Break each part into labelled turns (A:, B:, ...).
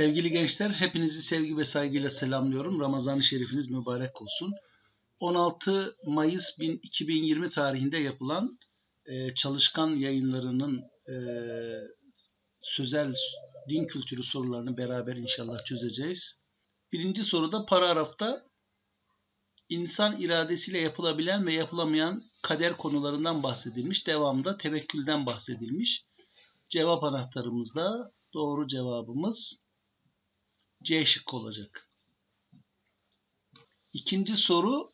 A: Sevgili gençler, hepinizi sevgi ve saygıyla selamlıyorum. Ramazan-ı Şerifiniz mübarek olsun. 16 Mayıs 2020 tarihinde yapılan e, çalışkan yayınlarının e, sözel din kültürü sorularını beraber inşallah çözeceğiz. Birinci soruda paragrafta insan iradesiyle yapılabilen ve yapılamayan kader konularından bahsedilmiş. Devamında tevekkülden bahsedilmiş. Cevap anahtarımızda doğru cevabımız C şıkkı olacak. İkinci soru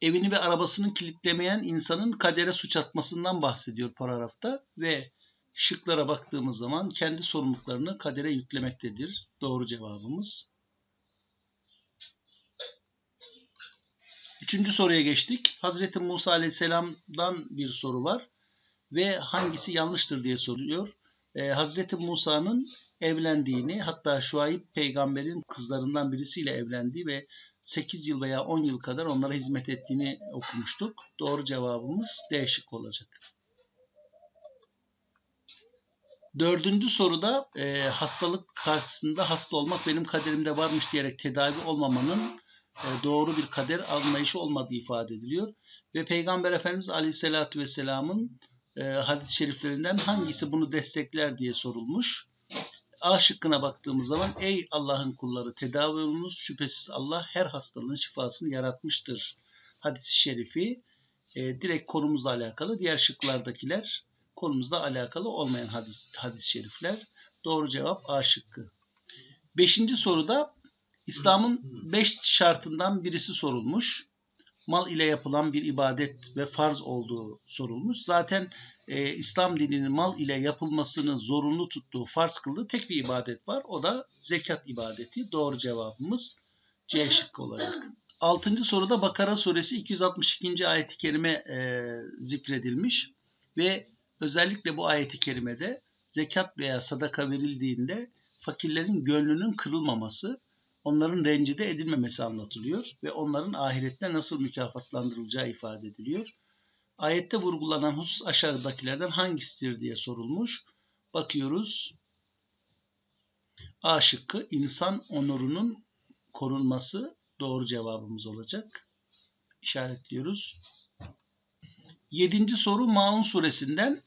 A: evini ve arabasını kilitlemeyen insanın kadere suç atmasından bahsediyor paragrafta ve şıklara baktığımız zaman kendi sorumluluklarını kadere yüklemektedir. Doğru cevabımız. Üçüncü soruya geçtik. Hazreti Musa Aleyhisselam'dan bir soru var ve hangisi yanlıştır diye soruyor. Ee, Hazreti Musa'nın evlendiğini hatta Şuayb peygamberin kızlarından birisiyle evlendiği ve 8 yıl veya 10 yıl kadar onlara hizmet ettiğini okumuştuk. Doğru cevabımız D şıkkı olacak. Dördüncü soruda e, hastalık karşısında hasta olmak benim kaderimde varmış diyerek tedavi olmamanın e, doğru bir kader anlayışı olmadığı ifade ediliyor. Ve Peygamber Efendimiz Aleyhisselatü Vesselam'ın e, hadis-i şeriflerinden hangisi bunu destekler diye sorulmuş. A şıkkına baktığımız zaman ey Allah'ın kulları tedavi olunuz şüphesiz Allah her hastalığın şifasını yaratmıştır. Hadis-i şerifi e, direkt konumuzla alakalı. Diğer şıklardakiler konumuzla alakalı olmayan hadis, hadis-i şerifler. Doğru cevap A şıkkı. Beşinci soruda İslam'ın beş şartından birisi sorulmuş. Mal ile yapılan bir ibadet ve farz olduğu sorulmuş. Zaten e, İslam dininin mal ile yapılmasını zorunlu tuttuğu, farz kıldığı tek bir ibadet var. O da zekat ibadeti. Doğru cevabımız C şıkkı olacak. Altıncı soruda Bakara suresi 262. ayeti kerime e, zikredilmiş ve özellikle bu ayeti kerimede zekat veya sadaka verildiğinde fakirlerin gönlünün kırılmaması, onların rencide edilmemesi anlatılıyor ve onların ahirette nasıl mükafatlandırılacağı ifade ediliyor. Ayette vurgulanan husus aşağıdakilerden hangisidir diye sorulmuş. Bakıyoruz. A şıkkı insan onurunun korunması doğru cevabımız olacak. İşaretliyoruz. Yedinci soru Maun suresinden.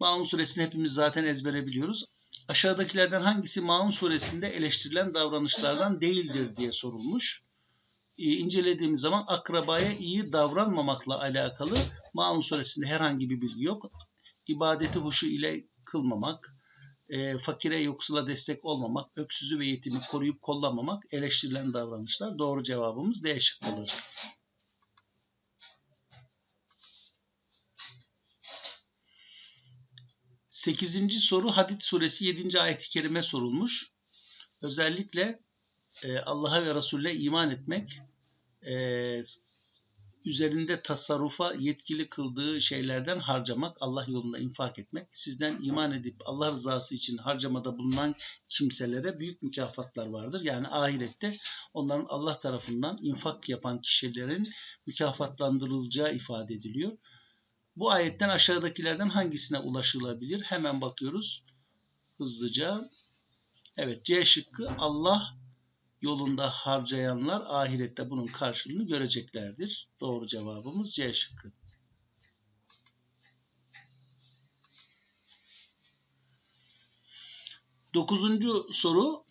A: Maun suresini hepimiz zaten ezbere biliyoruz. Aşağıdakilerden hangisi Maun suresinde eleştirilen davranışlardan değildir diye sorulmuş. E, incelediğimiz zaman akrabaya iyi davranmamakla alakalı Maun suresinde herhangi bir bilgi yok. İbadeti huşu ile kılmamak, e, fakire yoksula destek olmamak, öksüzü ve yetimi koruyup kollamamak eleştirilen davranışlar. Doğru cevabımız D şıkkıdır. 8. soru Hadid suresi 7. ayet-i kerime sorulmuş. Özellikle e, Allah'a ve Resul'e iman etmek e, üzerinde tasarrufa yetkili kıldığı şeylerden harcamak, Allah yolunda infak etmek, sizden iman edip Allah rızası için harcamada bulunan kimselere büyük mükafatlar vardır. Yani ahirette onların Allah tarafından infak yapan kişilerin mükafatlandırılacağı ifade ediliyor. Bu ayetten aşağıdakilerden hangisine ulaşılabilir? Hemen bakıyoruz hızlıca. Evet C şıkkı Allah yolunda harcayanlar ahirette bunun karşılığını göreceklerdir. Doğru cevabımız C şıkkı. Dokuzuncu soru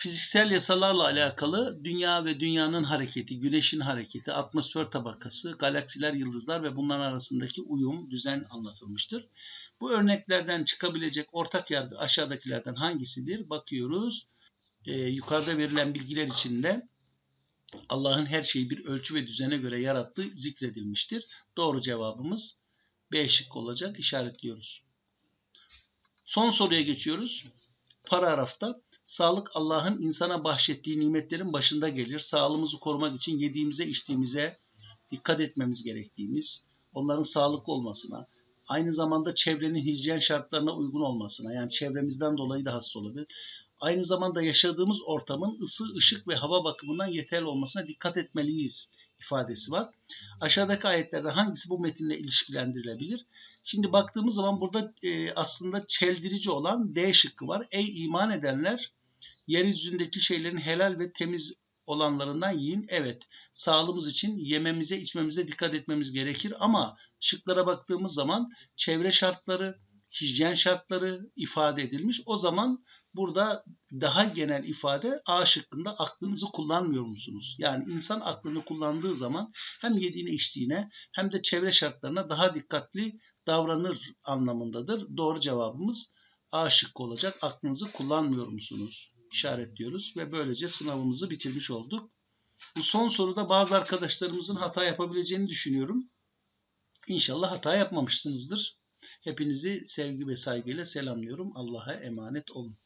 A: fiziksel yasalarla alakalı dünya ve dünyanın hareketi, güneşin hareketi, atmosfer tabakası, galaksiler, yıldızlar ve bunların arasındaki uyum, düzen anlatılmıştır. Bu örneklerden çıkabilecek ortak yargı aşağıdakilerden hangisidir? Bakıyoruz e, yukarıda verilen bilgiler içinde Allah'ın her şeyi bir ölçü ve düzene göre yarattığı zikredilmiştir. Doğru cevabımız B şık olacak. İşaretliyoruz. Son soruya geçiyoruz. Paragrafta sağlık Allah'ın insana bahşettiği nimetlerin başında gelir. Sağlığımızı korumak için yediğimize, içtiğimize dikkat etmemiz gerektiğimiz, onların sağlıklı olmasına, aynı zamanda çevrenin hijyen şartlarına uygun olmasına, yani çevremizden dolayı da hasta olabilir aynı zamanda yaşadığımız ortamın ısı, ışık ve hava bakımından yeterli olmasına dikkat etmeliyiz ifadesi var. Aşağıdaki ayetlerde hangisi bu metinle ilişkilendirilebilir? Şimdi baktığımız zaman burada e, aslında çeldirici olan D şıkkı var. Ey iman edenler Yeryüzündeki şeylerin helal ve temiz olanlarından yiyin. Evet, sağlığımız için yememize, içmemize dikkat etmemiz gerekir ama şıklara baktığımız zaman çevre şartları, hijyen şartları ifade edilmiş. O zaman burada daha genel ifade A şıkkında aklınızı kullanmıyor musunuz? Yani insan aklını kullandığı zaman hem yediğine içtiğine hem de çevre şartlarına daha dikkatli davranır anlamındadır. Doğru cevabımız A şıkkı olacak. Aklınızı kullanmıyor musunuz? İşaretliyoruz ve böylece sınavımızı bitirmiş olduk. Bu son soruda bazı arkadaşlarımızın hata yapabileceğini düşünüyorum. İnşallah hata yapmamışsınızdır. Hepinizi sevgi ve saygıyla selamlıyorum. Allah'a emanet olun.